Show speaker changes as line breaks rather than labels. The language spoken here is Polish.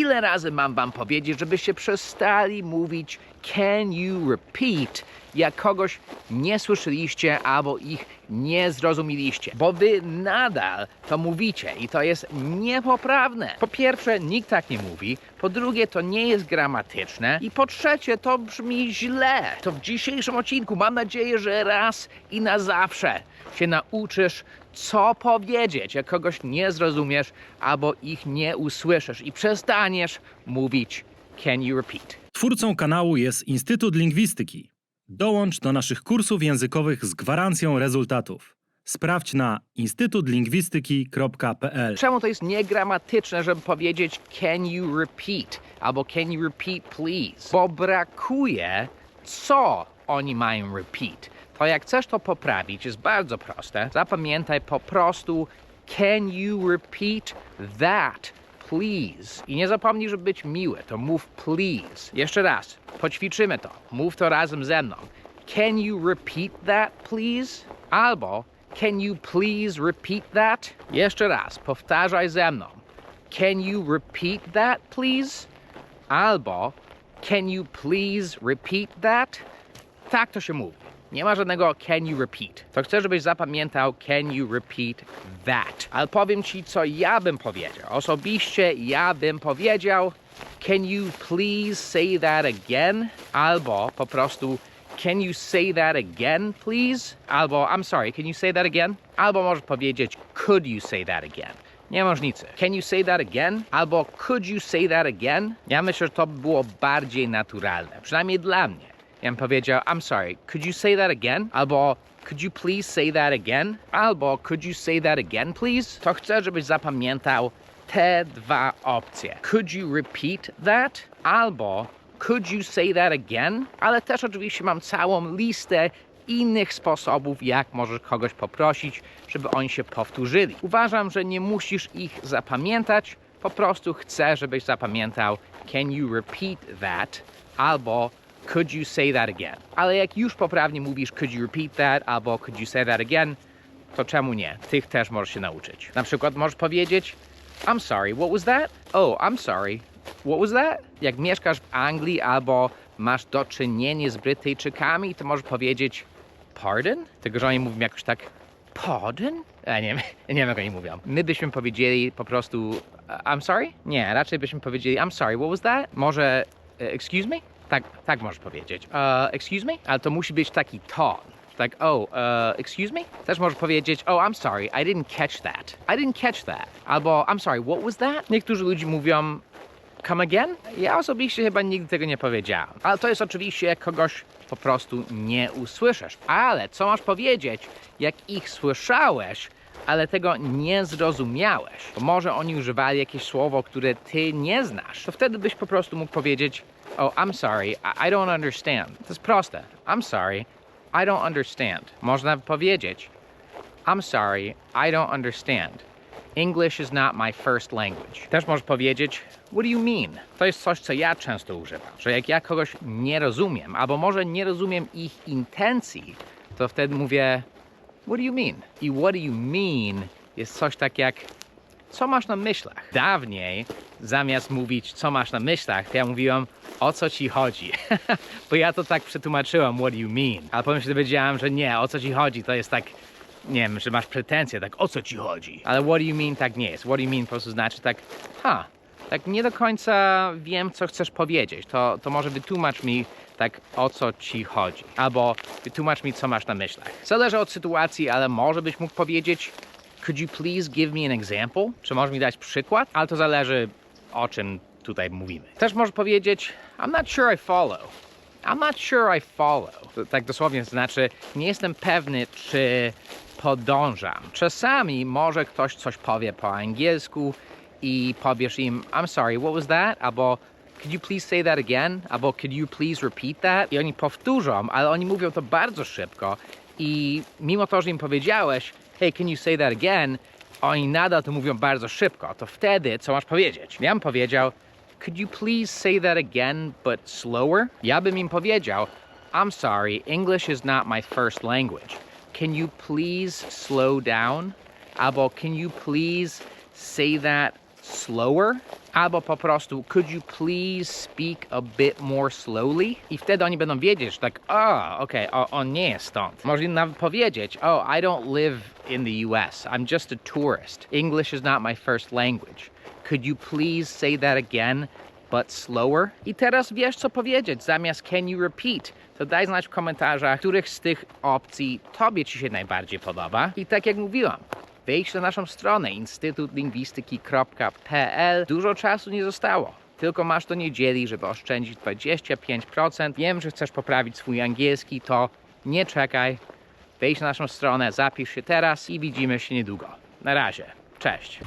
ile razy mam wam powiedzieć, żebyście przestali mówić can you repeat, jak kogoś nie słyszeliście albo ich nie zrozumieliście, bo wy nadal to mówicie i to jest niepoprawne. Po pierwsze, nikt tak nie mówi, po drugie, to nie jest gramatyczne. I po trzecie, to brzmi źle. To w dzisiejszym odcinku mam nadzieję, że raz i na zawsze się nauczysz, co powiedzieć, jak kogoś nie zrozumiesz albo ich nie usłyszysz. I przestaniesz mówić. Can you repeat.
Twórcą kanału jest Instytut Lingwistyki. Dołącz do naszych kursów językowych z gwarancją rezultatów. Sprawdź na instytutlingwistyki.pl.
Czemu to jest niegramatyczne, żeby powiedzieć can you repeat albo can you repeat please? Bo brakuje co oni mają repeat. To jak chcesz to poprawić jest bardzo proste. Zapamiętaj po prostu can you repeat that please. I nie zapomnij, żeby być miły, to mów please. Jeszcze raz, poćwiczymy to. Mów to razem ze mną. Can you repeat that please? Albo Can you please repeat that? Jeszcze raz, powtarzaj ze mną. Can you repeat that, please? Albo Can you please repeat that? Tak to się mówi. Nie ma żadnego can you repeat. To chcę, żebyś zapamiętał can you repeat that. Ale powiem ci, co ja bym powiedział. Osobiście ja bym powiedział can you please say that again? Albo po prostu Can you say that again, please? Albo, I'm sorry, can you say that again? Albo możesz powiedzieć, could you say that again? Nie ma różnicy. Can you say that again? Albo could you say that again? Ja myślę, że to by było bardziej naturalne. Przynajmniej dla mnie. Ja bym powiedział, I'm sorry, could you say that again? Albo could you please say that again? Albo could you say that again, please? To chcę, żebyś zapamiętał te dwa opcje. Could you repeat that? Albo Could you say that again? Ale też oczywiście mam całą listę innych sposobów, jak możesz kogoś poprosić, żeby oni się powtórzyli. Uważam, że nie musisz ich zapamiętać, po prostu chcę, żebyś zapamiętał can you repeat that albo could you say that again. Ale jak już poprawnie mówisz could you repeat that albo could you say that again, to czemu nie? Tych też możesz się nauczyć. Na przykład możesz powiedzieć I'm sorry, what was that? Oh, I'm sorry. What was that? Jak mieszkasz w Anglii albo masz do czynienia z Brytyjczykami, to możesz powiedzieć pardon? Tylko, że oni mówią jakoś tak pardon? Ja nie, wiem- nie wiem, jak oni mówią. My byśmy powiedzieli po prostu I'm sorry? Nie, raczej byśmy powiedzieli I'm sorry, what was that? Może uh, excuse me? Tak, tak możesz powiedzieć. Uh, excuse me? Ale to musi być taki ton. Tak, oh, uh, excuse me? Też możesz powiedzieć, oh, I'm sorry, I didn't catch that. I didn't catch that. Albo, I'm sorry, what was that? Niektórzy ludzie mówią, come again? Ja osobiście chyba nigdy tego nie powiedziałem. Ale to jest oczywiście, jak kogoś po prostu nie usłyszysz. Ale co masz powiedzieć, jak ich słyszałeś, ale tego nie zrozumiałeś? Bo może oni używali jakieś słowo, które ty nie znasz. To wtedy byś po prostu mógł powiedzieć, oh, I'm sorry, I, I don't understand. To jest proste. I'm sorry, I don't understand. Można powiedzieć, I'm sorry, I don't understand. English is not my first language. Też możesz powiedzieć, what do you mean? To jest coś, co ja często używam, że jak ja kogoś nie rozumiem, albo może nie rozumiem ich intencji, to wtedy mówię, what do you mean? I what do you mean jest coś tak jak, co masz na myślach? Dawniej, zamiast mówić, co masz na myślach, to ja mówiłem, o co ci chodzi? Bo ja to tak przetłumaczyłem, what do you mean? Ale potem się dowiedziałem, że nie, o co ci chodzi, to jest tak, nie wiem, że masz pretensje, tak, o co ci chodzi? Ale what do you mean tak nie jest. What do you mean po prostu znaczy tak, ha, tak nie do końca wiem, co chcesz powiedzieć. To, to może wytłumacz mi tak, o co ci chodzi. Albo wytłumacz mi, co masz na myślach. Zależy od sytuacji, ale może byś mógł powiedzieć, could you please give me an example? Czy możesz mi dać przykład? Ale to zależy, o czym tutaj mówimy. Też możesz powiedzieć, I'm not sure I follow. I'm not sure I follow. To tak dosłownie znaczy, nie jestem pewny, czy podążam. Czasami może ktoś coś powie po angielsku i powiesz im, I'm sorry, what was that? Albo could you please say that again? Albo could you please repeat that? I oni powtórzą, ale oni mówią to bardzo szybko i mimo to, że im powiedziałeś, hey, can you say that again? Oni nadal to mówią bardzo szybko. To wtedy, co masz powiedzieć? Ja bym powiedział, Could you please say that again, but slower? Ja bym im powiedział, I'm sorry, English is not my first language. Can you please slow down? Albo can you please say that slower, albo po prostu could you please speak a bit more slowly? I wtedy oni będą wiedzieć, tak, o, okej, o, on nie jest stąd. Można nawet powiedzieć, oh, I don't live in the US, I'm just a tourist. English is not my first language. Could you please say that again, but slower? I teraz wiesz, co powiedzieć. Zamiast can you repeat, to daj znać w komentarzach, których z tych opcji tobie ci się najbardziej podoba. I tak jak mówiłam, wejdź na naszą stronę instytutlingwistyki.pl. Dużo czasu nie zostało. Tylko masz do niedzieli, żeby oszczędzić 25%. Wiem, że chcesz poprawić swój angielski, to nie czekaj. Wejdź na naszą stronę, zapisz się teraz i widzimy się niedługo. Na razie. Cześć.